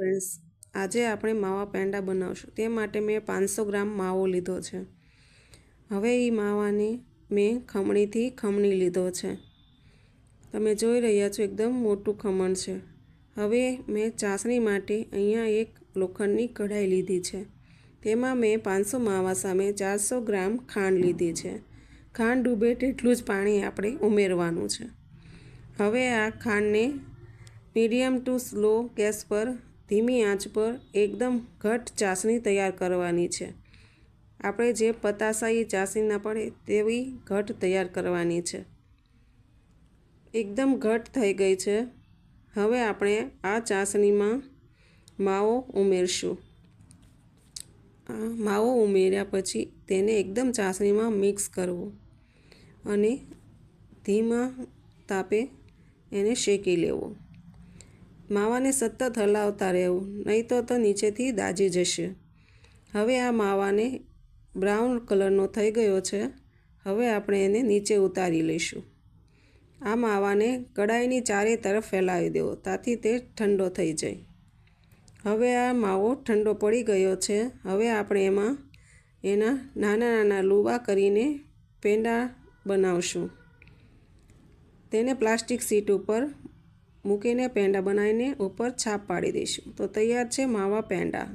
Friends, આજે આપણે માવા પેંડા બનાવશું. તે માટે મેં પાંચસો ગ્રામ માવો લીધો છે. હવે એ માવાને મેં ખમણીથી ખમણી લીધો છે. તમે જોઈ રહ્યા છો, એકદમ મોટું ખમણ છે. હવે મેં ચાસણી માટે અહીંયા એક લોખંડની કઢાઈ લીધી છે. તેમાં મેં પાંચસો માવા સામે ચારસો ગ્રામ ખાંડ લીધી છે. ખાંડ ડૂબે તેટલું જ પાણી આપણે ઉમેરવાનું છે. હવે આ ખાંડને મીડિયમ ટુ સ્લો ગેસ પર ધીમી આંચ પર એકદમ ઘટ ચાસણી તૈયાર કરવાની છે. આપણે જે પતાસાઈ ચાસણી ના પડે તેવી ઘટ તૈયાર કરવાની છે. એકદમ ઘટ થઈ ગઈ છે. હવે આપણે આ ચાસણીમાં માવો ઉમેરશું. માવો ઉમેર્યા પછી તેને એકદમ ચાસણીમાં મિક્સ કરવું અને ધીમા તાપે એને શેકી લેવો. માવાને સતત હલાવતા રહેવું, નહીં તો તો નીચેથી દાજી જશે. હવે આ માવાને બ્રાઉન કલરનો થઈ ગયો છે, હવે આપણે એને નીચે ઉતારી લઈશું. આ માવાને કડાઈની ચારે તરફ ફેલાવી દેવો, તાથી તે ઠંડો થઈ જાય. હવે આ માવો ઠંડો પડી ગયો છે, હવે આપણે એમાં એના નાના નાના લુવા કરીને પેંડા બનાવશું. તેને પ્લાસ્ટિક સીટ ઉપર મૂકીને પેંડા બનાવીને ઉપર છાપ પાડી દઈશું. તો તૈયાર છે માવા પેંડા.